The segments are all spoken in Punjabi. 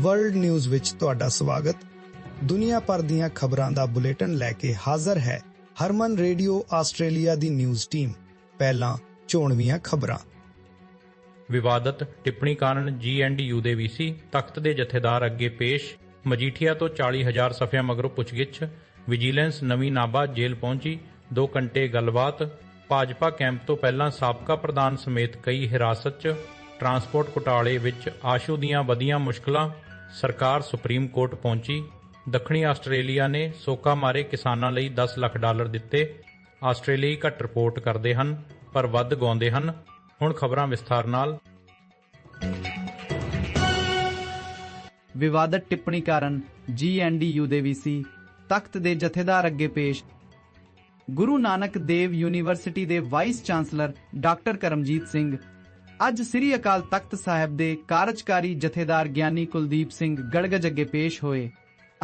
ਵਰਲਡ ਨਿਊਜ਼ ਵਿੱਚ ਤੁਹਾਡਾ ਸਵਾਗਤ। ਦੁਨੀਆ ਭਰ ਦੀਆਂ ਖਬਰਾਂ ਦਾ ਬੁਲੇਟਿਨ ਲੈ ਕੇ ਹਾਜ਼ਰ ਹੈ ਹਰਮਨ ਰੇਡੀਓ ਆਸਟ੍ਰੇਲੀਆ ਦੀ ਨਿਊਜ਼ ਟੀਮ। ਪਹਿਲਾਂ ਚੋਣਵੀਆਂ ਖਬਰਾਂ। ਵਿਵਾਦਤ, ਟਿੱਪਣੀ ਕਾਰਨ ਜੀਐਨਡੀਯੂ ਦੇ ਵੀਸੀ ਤਖਤ ਦੇ ਜਥੇਦਾਰ ਅੱਗੇ ਪੇਸ਼। ਮਜੀਠੀਆ ਤੋਂ 40000 ਸਫ਼ਿਆਂ ਮਗਰੋਂ ਪੁੱਛਗਿੱਛ। ਵਿਜੀਲੈਂਸ ਨਵੀਂ ਨਾਭਾ ਜੇਲ੍ਹ ਪਹੁੰਚੀ। 2 ਘੰਟੇ ਗੱਲਬਾਤ। ਭਾਜਪਾ ਕੈਂਪ ਤੋਂ ਪਹਿਲਾਂ ਸਾਬਕਾ ਪ੍ਰਧਾਨ ਸਮੇਤ ਕਈ ਹਿਰਾਸਤ 'ਚ। ਟਰਾਂਸਪੋਰਟ ਘੁਟਾਲੇ ਵਿੱਚ ਆਸ਼ੂ ਦੀਆਂ ਵਧੀਆਂ ਮੁਸ਼ਕਲਾਂ। ਸਰਕਾਰ ਸੁਪਰੀਮ ਕੋਰਟ ਪਹੁੰਚੀ। ਦੱਖਣੀ ਆਸਟ੍ਰੇਲੀਆ ਨੇ ਸੋਕਾ ਮਾਰੇ ਕਿਸਾਨਾਂ ਲਈ 10 ਲੱਖ ਡਾਲਰ ਦਿੱਤੇ। ਆਸਟ੍ਰੇਲੀਆਈ ਘੱਟ ਰਿਪੋਰਟ ਕਰਦੇ ਹਨ, ਪਰ ਵੱਧ ਗਾਉਂਦੇ ਹਨ। ਹੁਣ ਖਬਰਾਂ ਵਿਸਥਾਰ ਨਾਲ। ਵਿਵਾਦਤ ਟਿੱਪਣੀ ਕਾਰਨ ਜੀਐਨਡੀਯੂ ਦੇ ਵੀਸੀ ਤਖਤ ਦੇ ਜਥੇਦਾਰ ਅੱਗੇ ਪੇਸ਼। ਗੁਰੂ ਨਾਨਕ ਦੇਵ ਯੂਨੀਵਰਸਿਟੀ ਦੇ vice chancellor doctor Karamjit Singh ਅੱਜ ਸ੍ਰੀ ਅਕਾਲ ਤਖਤ ਸਾਹਿਬ ਦੇ ਕਾਰਜਕਾਰੀ ਜਥੇਦਾਰ ਗਿਆਨੀ ਕੁਲਦੀਪ ਸਿੰਘ ਗੜਗੜ ਅੱਗੇ ਪੇਸ਼ ਹੋਏ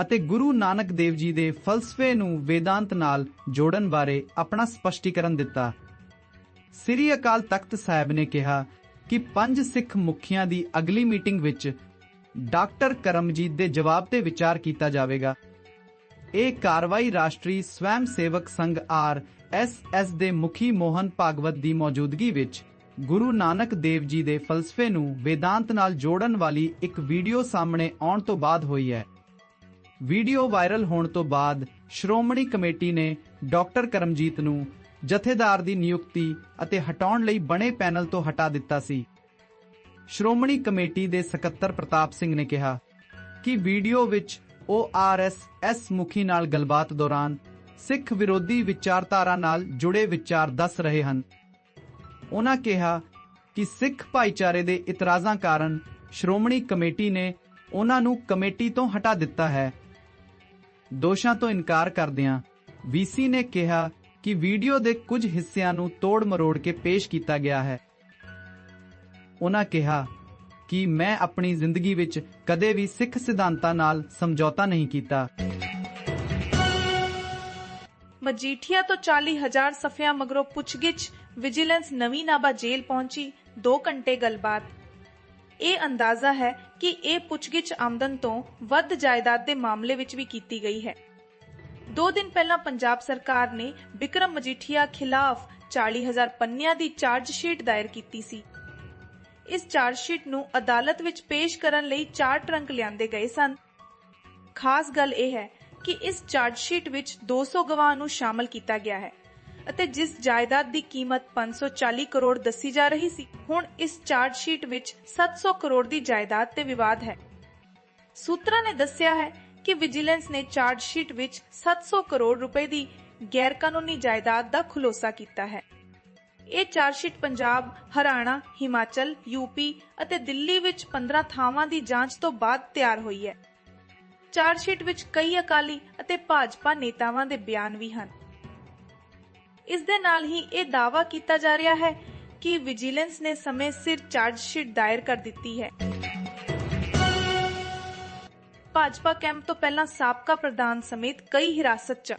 ਅਤੇ ਗੁਰੂ ਨਾਨਕ ਦੇਵ ਜੀ ਦੇ ਫਲਸਫੇ ਨੂੰ ਵੇਦਾਂਤ ਨਾਲ ਜੋੜਨ ਬਾਰੇ ਆਪਣਾ ਸਪਸ਼ਟੀਕਰਨ ਦਿੱਤਾ। ਸ੍ਰੀ ਅਕਾਲ ਤਖਤ ਸਾਹਿਬ ਨੇ ਕਿਹਾ ਕਿ ਪੰਜ ਸਿੱਖ ਮੁਖੀਆਂ ਦੀ ਅਗਲੀ ਮੀਟਿੰਗ ਵਿੱਚ ਡਾਕਟਰ ਕਰਮਜੀਤ ਦੇ ਜਵਾਬ ਤੇ ਵਿਚਾਰ ਕੀਤਾ ਜਾਵੇਗਾ। ਇਹ ਕਾਰਵਾਈ ਰਾਸ਼ਟਰੀ ਸਵੈਮ ਸੇਵਕ ਸੰਘ ਆਰ ਐਸ ਐਸ ਦੇ ਮੁਖੀ ਮੋਹਨ ਭਾਗਵਤ ਦੀ ਮੌਜੂਦਗੀ ਵਿੱਚ ਗੁਰੂ ਨਾਨਕ ਦੇਵ ਜੀ ਦੇ ਫਲਸਫੇ ਨੂੰ ਵੇਦਾਂਤ ਨਾਲ ਜੋੜਨ ਵਾਲੀ ਇੱਕ ਵੀਡੀਓ ਸਾਹਮਣੇ ਆਉਣ ਤੋਂ ਬਾਅਦ ਹੋਈ ਹੈ। ਵੀਡੀਓ ਵਾਇਰਲ ਹੋਣ ਤੋਂ ਬਾਅਦ ਸ਼੍ਰੋਮਣੀ ਕਮੇਟੀ ਨੇ ਡਾਕਟਰ ਕਰਮਜੀਤ ਨੂੰ ਜਥੇਦਾਰ ਦੀ ਨਿਯੁਕਤੀ ਅਤੇ ਹਟਾਉਣ ਲਈ ਬਣੇ ਪੈਨਲ ਤੋਂ ਹਟਾ ਦਿੱਤਾ ਸੀ। ਸ਼੍ਰੋਮਣੀ ਕਮੇਟੀ ਦੇ ਸਕੱਤਰ ਪ੍ਰਤਾਪ ਸਿੰਘ ਨੇ ਕਿਹਾ ਕਿ ਵੀਡੀਓ ਵਿੱਚ ਉਹ ਆਰਐਸਐਸ ਮੁਖੀ ਨਾਲ ਗੱਲਬਾਤ ਦੌਰਾਨ ਸਿੱਖ ਵਿਰੋਧੀ ਵਿਚਾਰਧਾਰਾ ਨਾਲ ਜੁੜੇ ਵਿਚਾਰ ਦੱਸ ਰਹੇ ਹਨ। ਉਹਨਾਂ ਕਿਹਾ ਕਿ ਸਿੱਖ ਭਾਈਚਾਰੇ ਦੇ ਇਤਰਾਜ਼ਾਂ ਕਾਰਨ ਸ਼੍ਰੋਮਣੀ ਕਮੇਟੀ ਨੇ ਉਹਨਾਂ ਨੂੰ ਕਮੇਟੀ ਤੋਂ ਹਟਾ ਦਿੱਤਾ ਹੈ। ਦੋਸ਼ਾਂ ਤੋਂ ਇਨਕਾਰ ਕਰਦਿਆਂ ਵੀਸੀ ਨੇ ਕਿਹਾ ਕਿ ਵੀਡੀਓ ਦੇ ਕੁਝ ਹਿੱਸਿਆਂ ਨੂੰ ਤੋੜ ਮਰੋੜ ਕੇ ਪੇਸ਼ ਕੀਤਾ ਗਿਆ ਹੈ। ਉਹਨਾਂ ਕਿਹਾ ਕਿ ਮੈਂ ਆਪਣੀ ਜ਼ਿੰਦਗੀ ਵਿੱਚ ਕਦੇ ਵੀ ਸਿੱਖ ਸਿਧਾਂਤਾਂ ਨਾਲ ਸਮਝੌਤਾ ਨਹੀਂ ਕੀਤਾ। ਮਜੀਠੀਆ ਤੋਂ 40000 ਸਫ਼ਿਆਂ ਮਗਰੋਂ ਪੁੱਛਗਿੱਛ ਵਿਜੀਲੈਂਸ ਨਵੀਂ ਨਾਭਾ ਜੇਲ੍ਹ ਪਹੁੰਚੀ 2 ਘੰਟੇ ਗੱਲਬਾਤ। ਇਹ ਅੰਦਾਜ਼ਾ ਹੈ ਕਿ ਇਹ ਪੁੱਛਗਿੱਛ ਆਮਦਨ ਤੋਂ ਵੱਧ ਜਾਇਦਾਦ ਦੇ ਮਾਮਲੇ ਵਿੱਚ ਵੀ ਕੀਤੀ ਗਈ ਹੈ। ਦੋ ਦਿਨ ਪਹਿਲਾਂ ਪੰਜਾਬ ਸਰਕਾਰ ਨੇ ਵਿਕਰਮ ਮਜੀਠੀਆ ਖਿਲਾਫ 40000 ਪੰਨਿਆਂ ਦੀ ਚਾਰਜ ਸ਼ੀਟ ਦਾਇਰ ਕੀਤੀ ਸੀ। ਇਸ ਚਾਰਜ ਸ਼ੀਟ ਨੂੰ ਅਦਾਲਤ ਵਿੱਚ ਪੇਸ਼ ਕਰਨ ਲਈ ਚਾਰ ਟਰੰਕ ਲਿਆਂਦੇ ਗਏ ਸਨ। ਖਾਸ ਗੱਲ ਇਹ ਹੈ ਕਿ ਇਸ ਚਾਰਜ ਸ਼ੀਟ ਵਿੱਚ 200 ਗਵਾਹ ਨੂੰ ਸ਼ਾਮਲ ਕੀਤਾ ਗਿਆ ਹੈ। ਅਤੇ ਜਿਸ ਜਾਇਦਾਦ ਦੀ ਕੀਮਤ 540 ਕਰੋੜ ਦੱਸੀ ਜਾ ਰਹੀ ਸੀ ਹੁਣ ਇਸ ਚਾਰਜ ਸ਼ੀਟ ਵਿੱਚ 700 ਕਰੋੜ ਦੀ ਜਾਇਦਾਦ ਤੇ ਵਿਵਾਦ ਹੈ। ਸੂਤਰਾਂ ਨੇ ਦੱਸਿਆ ਹੈ ਕਿ ਵਿਜੀਲੈਂਸ ਨੇ ਚਾਰਜ ਸ਼ੀਟ ਵਿੱਚ 700 ਕਰੋੜ ਰੁਪਏ ਦੀ ਗੈਰਕਾਨੂੰਨੀ ਜਾਇਦਾਦ ਦਾ ਖੁਲਾਸਾ ਕੀਤਾ ਹੈ। ਇਹ charge sheet Punjab, Haryana, Himachal, UP ਅਤੇ ਦਿੱਲੀ ਵਿੱਚ 15 ਥਾਵਾਂ ਦੀ ਜਾਂਚ ਤੋਂ ਬਾਅਦ ਤਿਆਰ ਹੋਈ ਹੈ। ਚਾਰਜ ਸ਼ੀਟ ਵਿੱਚ ਕਈ ਅਕਾਲੀ ਅਤੇ ਭਾਜਪਾ ਨੇਤਾਵਾਂ ਦੇ ਬਿਆਨ ਵੀ ਹਨ। ਇਸ ਦੇ ਨਾਲ ਹੀ ਇਹ ਦਾਅਵਾ ਕੀਤਾ ਜਾ ਰਿਹਾ ਹੈ ਕਿ ਵਿਜੀਲੈਂਸ ਨੇ ਸਮੇਂ ਸਿਰ ਚਾਰਜ ਸ਼ੀਟ ਦਾਇਰ ਕਰ ਦਿੱਤੀ ਹੈ। ਭਾਜਪਾ ਕੈਂਪ ਤੋਂ ਪਹਿਲਾਂ ਸਾਬਕਾ ਪ੍ਰਧਾਨ ਸਮੇਤ ਕਈ ਹਿਰਾਸਤ 'ਚ।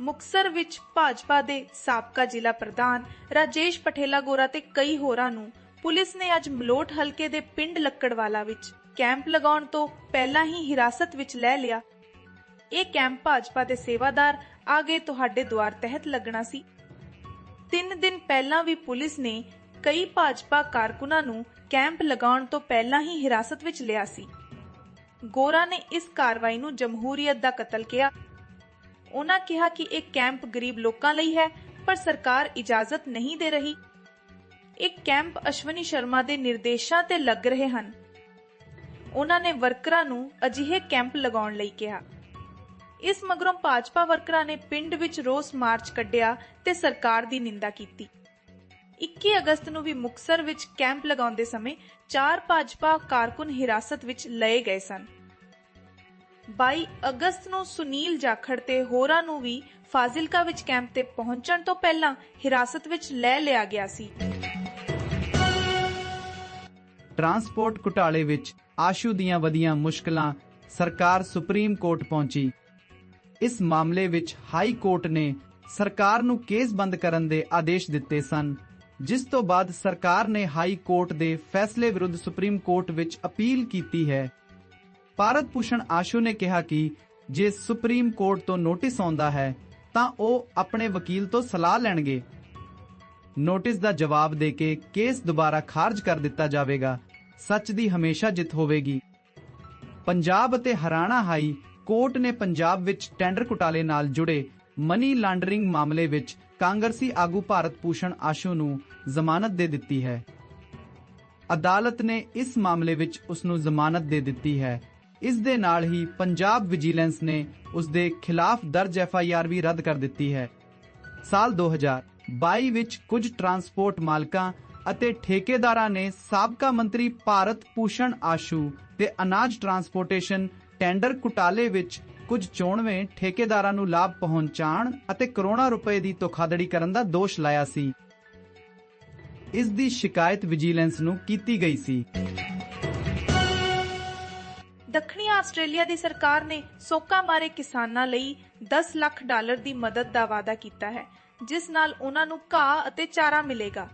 ਮੁਕਸਰ ਵਿੱਚ ਭਾਜਪਾ ਦੇ ਸਾਬਕਾ ਜ਼ਿਲ੍ਹਾ ਪ੍ਰਧਾਨ ਰਾਜੇਸ਼ ਪਠੇਲਾ ਗੋਰਾ ਤੇ ਕਈ ਹੋਰਾਂ ਨੂੰ ਪੁਲਿਸ ਨੇ ਅੱਜ ਮਲੋਟ ਹਲਕੇ ਦੇ ਪਿੰਡ ਲੱਕੜਵਾਲਾ ਵਿੱਚ ਕੈਂਪ ਲਗਾਉਣ ਤੋਂ ਪਹਿਲਾਂ ਹੀ ਹਿਰਾਸਤ ਵਿੱਚ ਲੈ ਲਿਆ ਇਹ ਕੈਂਪ ਭਾਜਪਾ ਦੇ ਸੇਵਾਦਾਰ ਆਗੇ ਤੁਹਾਡੇ ਦੁਆਰ ਤਹਿਤ ਲੱਗਣਾ ਸੀ। ਤਿੰਨ ਦਿਨ ਪਹਿਲਾਂ ਵੀ ਪੁਲਿਸ ਨੇ ਕਈ ਭਾਜਪਾ ਕਾਰਕੁਨਾਂ ਨੂੰ ਕੈਂਪ ਲਗਾਉਣ ਤੋਂ ਪਹਿਲਾਂ ਹੀ ਹਿਰਾਸਤ ਵਿੱਚ ਲਿਆ ਸੀ। ਗੋਰਾ ਨੇ ਇਸ ਕਾਰਵਾਈ ਨੂੰ ਜਮਹੂਰੀਅਤ ਦਾ ਕਤਲ ਕਿਹਾ। ਉਹਨਾਂ ਕਿਹਾ ਕਿ ਇਹ ਕੈਂਪ ਗਰੀਬ ਲੋਕਾਂ ਲਈ ਹੈ, ਪਰ ਸਰਕਾਰ ਇਜਾਜ਼ਤ ਨਹੀਂ ਦੇ ਰਹੀ। ਇਹ ਕੈਂਪ ਅਸ਼ਵਨੀ ਸ਼ਰਮਾ ਦੇ ਨਿਰਦੇਸ਼ਾਂ ਤੇ ਲੱਗ ਰਹੇ ਹਨ। ਉਹਨਾਂ ਨੇ ਵਰਕਰਾਂ ਨੂੰ ਅਜਿਹੇ ਕੈਂਪ ਲਗਾਉਣ ਲਈ ਕਿਹਾ। ਇਸ ਮਗਰੋਂ ਭਾਜਪਾ ਵਰਕਰਾਂ ਨੇ ਪਿੰਡ ਵਿੱਚ ਰੋਸ ਮਾਰਚ ਕੱਢਿਆ ਤੇ ਸਰਕਾਰ ਦੀ ਨਿੰਦਾ ਕੀਤੀ। 21 ਅਗਸਤ ਨੂੰ ਵੀ ਮੁਕਸਰ ਵਿੱਚ ਕੈਂਪ ਲਗਾਉਂਦੇ ਸਮੇਂ ਚਾਰ ਭਾਜਪਾ ਕਾਰਕੁਨ ਹਿਰਾਸਤ ਵਿੱਚ ਲਏ ਗਏ ਸਨ। 22 ਅਗਸਤ ਨੂੰ ਸੁਨੀਲ ਜਾਖੜ ਤੇ ਹੋਰਾਂ ਨੂੰ ਵੀ ਫਾਜ਼ਿਲਕਾ ਵਿੱਚ ਕੈਂਪ ਤੇ ਪਹੁੰਚਣ ਤੋਂ ਪਹਿਲਾਂ ਹਿਰਾਸਤ ਵਿੱਚ ਲੈ ਲਿਆ ਗਿਆ ਸੀ। ਟਰਾਂਸਪੋਰਟ ਘੁਟਾਲੇ ਵਿੱਚ ਆਸ਼ੂ ਦੀਆਂ ਵਧੀਆਂ ਮੁਸ਼ਕਲਾਂ ਸਰਕਾਰ ਸੁਪਰੀਮ ਕੋਰਟ ਪਹੁੰਚੀ। ਇਸ ਮਾਮਲੇ ਵਿੱਚ ਹਾਈ ਕੋਰਟ ਨੇ ਸਰਕਾਰ ਨੂੰ ਕੇਸ ਬੰਦ ਕਰਨ ਦੇ ਆਦੇਸ਼ ਦਿੱਤੇ ਸਨ, ਜਿਸ ਤੋਂ ਬਾਅਦ ਸਰਕਾਰ ਨੇ ਹਾਈ ਕੋਰਟ ਦੇ ਫੈਸਲੇ ਵਿਰੁੱਧ ਸੁਪਰੀਮ ਕੋਰਟ ਵਿੱਚ ਅਪੀਲ ਕੀਤੀ ਹੈ। ਭਾਰਤ ਭੂਸ਼ਣ ਆਸ਼ੂ ਨੇ ਕਿਹਾ ਕਿ ਜੇ ਸੁਪਰੀਮ ਕੋਰਟ ਤੋਂ ਨੋਟਿਸ ਆਉਂਦਾ ਹੈ, ਤਾਂ ਉਹ ਆਪਣੇ ਵਕੀਲ ਤੋਂ ਸਲਾਹ ਲੈਣਗੇ। ਨੋਟਿਸ ਦਾ ਜਵਾਬ ਦੇ ਕੇ ਕੇਸ ਦੁਬਾਰਾ ਖਾਰਜ ਕਰ ਦਿੱਤਾ ਜਾਵੇਗਾ। ਸੱਚ ਦੀ ਹਮੇਸ਼ਾ ਜਿੱਤ ਹੋਵੇਗੀ। ਪੰਜਾਬ ਅਤੇ ਹਰਿਆਣਾ ਹਾਈ ਕੋਰਟ ਨੇ ਪੰਜਾਬ ਵਿੱਚ ਟੈਂਡਰ ਘੁਟਾਲੇ ਨਾਲ ਜੁੜੇ ਮਨੀ ਲਾਂਡਰਿੰਗ ਮਾਮਲੇ ਵਿੱਚ ਕਾਂਗਰਸੀ ਆਗੂ ਭਾਰਤ ਭੂਸ਼ਣ ਆਸ਼ੂ ਨੂੰ ਜ਼ਮਾਨਤ ਦੇ ਦਿੱਤੀ ਹੈ। ਅਦਾਲਤ ਨੇ ਇਸ ਮਾਮਲੇ ਵਿੱਚ ਉਸ ਨੂੰ ਜ਼ਮਾਨਤ ਦੇ ਦਿੱਤੀ ਹੈ। ਇਸ ਦੇ ਨਾਲ ਹੀ ਪੰਜਾਬ ਵਿਜੀਲੈਂਸ ਨੇ ਉਸ ਦੇ ਖਿਲਾਫ ਦਰਜ ਐਫ ਆਈ ਆਰ ਵੀ ਰੱਦ ਕਰ ਦਿੱਤੀ ਹੈ। ਸਾਲ 2022 ਵਿੱਚ ਕੁਝ ਟਰਾਂਸਪੋਰਟ ਮਾਲਕਾਂ ਅਤੇ ਠੇਕੇਦਾਰਾਂ ਨੇ ਸਾਬਕਾ ਮੰਤਰੀ ਭਾਰਤ ਭੂਸ਼ਣ ਆਸ਼ੂ ਤੇ ਅਨਾਜ ਟਰਾਂਸਪੋਰਟੇਸ਼ਨ ਟੈਂਡਰ ਘੁਟਾਲੇ ਵਿੱਚ ਕੁਝ ਚੋਣਵੇਂ ਠੇਕੇਦਾਰਾਂ ਨੂੰ ਲਾਭ ਪਹੁੰਚਾਉਣ ਅਤੇ ਕਰੋੜਾਂ ਰੁਪਏ ਦੀ ਧੋਖਾਧੜੀ ਕਰਨ ਦਾ ਦੋਸ਼ ਲਾਇਆ ਸੀ। ਇਸ ਦੀ ਸ਼ਿਕਾਇਤ ਵਿਜੀਲੈਂਸ ਨੂੰ ਕੀਤੀ ਗਈ ਸੀ। ਦੱਖਣੀ ਆਸਟ੍ਰੇਲੀਆ ਦੀ ਸਰਕਾਰ ਨੇ ਸੋਕਾ ਮਾਰੇ ਕਿਸਾਨਾਂ ਲਈ 10 ਲੱਖ ਡਾਲਰ ਦੀ ਮਦਦ ਦਾ ਵਾਅਦਾ ਕੀਤਾ ਹੈ, ਜਿਸ ਨਾਲ ਉਹਨਾਂ ਨੂੰ ਘਾਹ ਅਤੇ ਚਾਰਾ ਮਿਲੇਗਾ।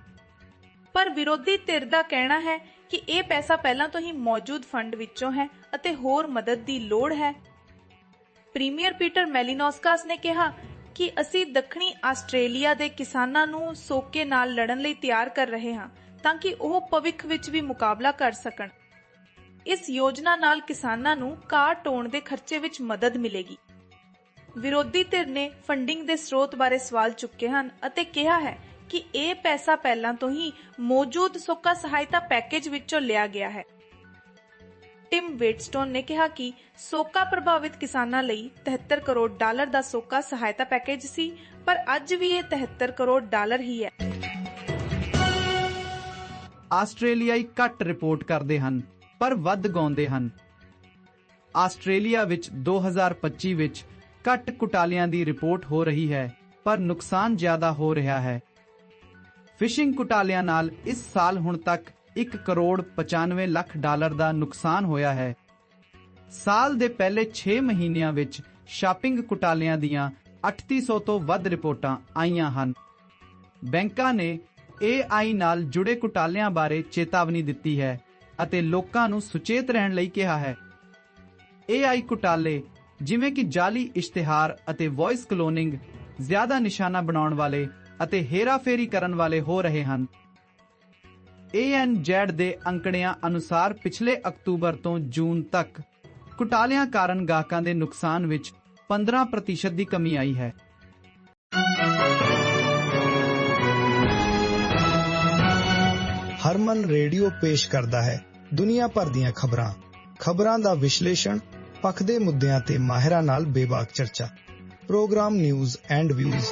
ਪਰ ਵਿਰੋਧੀ ਧਿਰ ਦਾ ਕਹਿਣਾ ਹੈ ਕਿ ਇਹ ਪੈਸਾ ਪਹਿਲਾਂ ਤੋਂ ਹੀ ਮੌਜੂਦ ਫੰਡ ਵਿੱਚੋਂ ਹੈ ਅਤੇ ਹੋਰ ਮਦਦ ਦੀ ਲੋੜ ਹੈ। ਪ੍ਰੀਮੀਅਰ ਪੀਟਰ ਮੈਲੀਨੋਸਕਾਸ ਨੇ ਕਿਹਾ ਕਿ ਅਸੀਂ ਦੱਖਣੀ ਆਸਟ੍ਰੇਲੀਆ ਦੇ ਕਿਸਾਨਾਂ ਨੂੰ ਸੋਕੇ ਨਾਲ ਲੜਨ ਲਈ ਤਿਆਰ ਕਰ ਰਹੇ ਹਾਂ ਤਾਂ ਕਿ ਉਹ ਭਵਿੱਖ ਵਿੱਚ ਵੀ ਮੁਕਾਬਲਾ ਕਰ ਸਕਣ। ਇਸ ਯੋਜਨਾ ਨਾਲ ਕਿਸਾਨਾਂ ਨੂੰ ਕਾਰ ਟੋਣ ਦੇ ਖਰਚੇ ਵਿੱਚ ਮਦਦ ਮਿਲੇਗੀ। ਵਿਰੋਧੀ ਧਿਰ ਨੇ ਫੰਡਿੰਗ ਦੇ ਸਰੋਤ ਬਾਰੇ ਸਵਾਲ ਚੁੱਕੇ ਹਨ ਅਤੇ ਕਿਹਾ ਹੈ ਕਿ ਇਹ ਪੈਸਾ ਪਹਿਲਾਂ ਤੋਂ ਹੀ ਮੌਜੂਦ ਸੋਕਾ ਸਹਾਇਤਾ ਪੈਕੇਜ ਵਿੱਚੋਂ ਲਿਆ ਗਿਆ ਹੈ। ਟਿਮ ਵੇਟਸਟੋਨ ਨੇ ਕਿਹਾ ਕਿ ਸੋਕਾ ਪ੍ਰਭਾਵਿਤ ਕਿਸਾਨਾਂ ਲਈ 73 ਕਰੋੜ ਡਾਲਰ ਦਾ ਸੋਕਾ ਸਹਾਇਤਾ ਪੈਕੇਜ ਸੀ, ਪਰ ਅੱਜ ਵੀ ਇਹ 73 ਕਰੋੜ ਡਾਲਰ ਹੀ ਹੈ। ਆਸਟ੍ਰੇਲੀਆਈ ਘੱਟ ਰਿਪੋਰਟ ਕਰਦੇ ਹਨ, ਪਰ ਵੱਧ ਗਾਉਂਦੇ ਹਨ। ਆਸਟ੍ਰੇਲੀਆ ਵਿੱਚ 2025 ਵਿੱਚ ਘੱਟ ਘੁਟਾਲਿਆਂ ਦੀ ਰਿਪੋਰਟ ਹੋ ਰਹੀ ਹੈ, ਪਰ ਨੁਕਸਾਨ ਜ਼ਿਆਦਾ ਹੋ ਰਿਹਾ ਹੈ। ਫਿਸ਼ਿੰਗ ਘੁਟਾਲਿਆਂ ਨਾਲ ਇਸ ਸਾਲ ਹੁਣ ਤੱਕ 1 ਕਰੋੜ 95 ਲੱਖ ਡਾਲਰ ਦਾ ਨੁਕਸਾਨ ਹੋਇਆ ਹੈ। ਸਾਲ ਦੇ ਪਹਿਲੇ 6 ਮਹੀਨਿਆਂ ਵਿੱਚ ਸ਼ਾਪਿੰਗ ਘੁਟਾਲਿਆਂ ਦੀਆਂ 3800 ਤੋਂ ਵੱਧ ਰਿਪੋਰਟਾਂ ਆਈਆਂ ਹਨ। ਬੈਂਕਾਂ ਨੇ AI ਨਾਲ ਜੁੜੇ ਘੁਟਾਲਿਆਂ ਬਾਰੇ ਚੇਤਾਵਨੀ ਦਿੱਤੀ ਹੈ ਅਤੇ ਲੋਕਾਂ ਨੂੰ ਸੁਚੇਤ ਰਹਿਣ ਲਈ ਕਿਹਾ ਹੈ। AI ਘੁਟਾਲੇ ਜਿਵੇਂ ਕਿ ਜਾਲੀ ਇਸ਼ਤਿਹਾਰ ਅਤੇ ਵੌਇਸ ਕਲੋਨਿੰਗ, ਜ਼ਿਆਦਾ ਨਿਸ਼ਾਨਾ ਬਣਾਉਣ ਵਾਲੇ ਅਤੇ ਹੇਰਾਫੇਰੀ ਕਰਨ ਵਾਲੇ ਹੋ ਰਹੇ ਹਨ। ANZ ਦੇ ਅੰਕੜਿਆਂ ਅਨੁਸਾਰ ਪਿਛਲੇ ਅਕਤੂਬਰ ਤੋਂ ਜੂਨ ਤੱਕ ਘੁਟਾਲਿਆਂ ਕਾਰਨ ਗਾਹਕਾਂ ਦੇ ਨੁਕਸਾਨ ਵਿੱਚ 15% ਦੀ ਕਮੀ ਆਈ ਹੈ। ਹਰਮਨ ਰੇਡੀਓ ਪੇਸ਼ ਕਰਦਾ ਹੈ ਦੁਨੀਆ ਭਰ ਦੀਆਂ ਖਬਰਾਂ। ਖਬਰਾਂ ਦਾ ਵਿਸ਼ਲੇਸ਼ਣ, ਪੱਖ ਦੇ ਮੁੱਦਿਆਂ ਤੇ ਮਾਹਿਰਾਂ ਨਾਲ ਬੇਬਾਕ ਚਰਚਾ। Programme news and views.